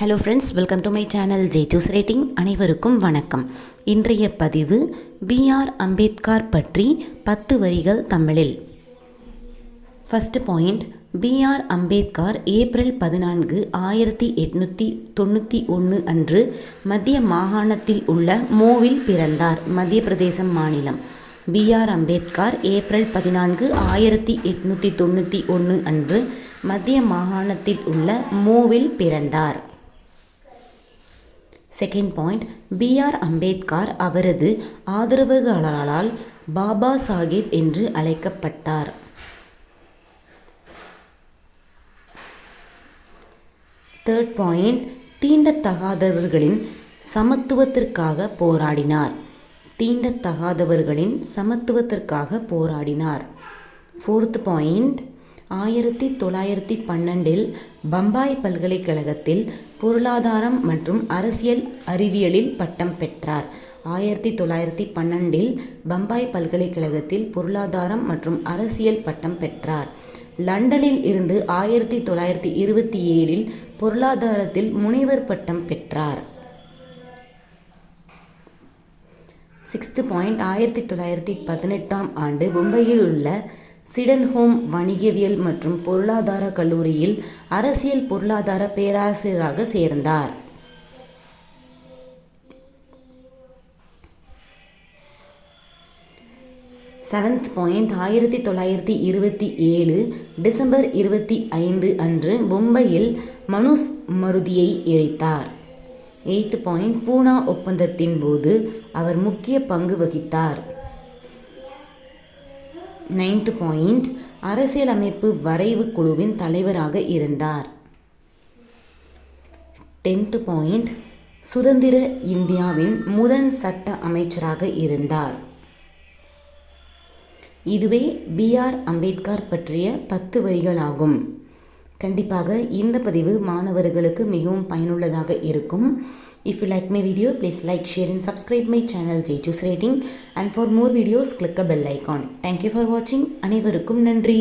Hello friends welcome to my channel J juice rating அனைவருக்கும் வணக்கம். இன்றைய பதிவு பிஆர் அம்பேத்கர் பற்றி பத்து வரிகள் தமிழில். First point B R Ambedkar April பதினான்கு ஆயிரத்தி எட்நூற்றி தொண்ணூற்றி ஒன்று அன்று மத்திய மாகாணத்தில் உள்ள மோவில் பிறந்தார் மத்திய பிரதேசம் மாநிலம் பிஆர் அம்பேத்கர் ஏப்ரல் பதினான்கு ஆயிரத்தி எட்நூற்றி தொண்ணூற்றி ஒன்று அன்று மத்திய மாகாணத்தில் உள்ள மோவில் பிறந்தார். Second point B R Ambedkar அவரது ஆதரவுகளால் பாபா சாஹிப் என்று அழைக்கப்பட்டார். தேர்ட் பாயிண்ட் தீண்டத்தகாதவர்களின் சமத்துவத்திற்காக போராடினார். தீண்டத்தகாதவர்களின் சமத்துவத்திற்காக போராடினார். ஃபோர்த் பாயிண்ட் ஆயிரத்தி தொள்ளாயிரத்தி பன்னெண்டில் பம்பாய் பல்கலைக்கழகத்தில் பொருளாதாரம் மற்றும் அரசியல் அறிவியலில் பட்டம் பெற்றார். ஆயிரத்தி தொள்ளாயிரத்தி பன்னெண்டில் பம்பாய் பல்கலைக்கழகத்தில் பொருளாதாரம் மற்றும் அரசியல் பட்டம் பெற்றார். லண்டனில் இருந்து ஆயிரத்தி தொள்ளாயிரத்தி இருபத்தி ஏழில் பொருளாதாரத்தில் முனைவர் பட்டம் பெற்றார். சிக்ஸ்த்து பாயிண்ட் ஆயிரத்தி தொள்ளாயிரத்தி பதினெட்டாம் ஆண்டு மும்பையில் உள்ள சிடன்ஹோம் வணிகவியல் மற்றும் பொருளாதார கல்லூரியில் அரசியல் பொருளாதார பேராசிரியராக சேர்ந்தார். செவன்த் பாயிண்ட் ஆயிரத்தி தொள்ளாயிரத்தி இருபத்தி ஏழு டிசம்பர் இருபத்தி ஐந்து அன்று மும்பையில் மனுஸ் மருதியை எரித்தார். எய்த் பாயிண்ட் பூனா ஒப்பந்தத்தின் போது அவர் முக்கிய பங்கு வகித்தார். நைன்த் பாயிண்ட் அரசியலமைப்பு வரைவு குழுவின் தலைவராக இருந்தார். டென்த் பாயிண்ட் சுதந்திர இந்தியாவின் முதன் சட்ட அமைச்சராக இருந்தார். இதுவே பி ஆர் அம்பேத்கர் பற்றிய பத்து வரிகளாகும். கண்டிப்பாக இந்த பதிவு மாணவர்களுக்கு மிகவும் பயனுள்ளதாக இருக்கும். If you like my video please like share and subscribe my channel J rating and for more videos click a bell icon thank you for வாட்சிங் அனைவருக்கும் நன்றி.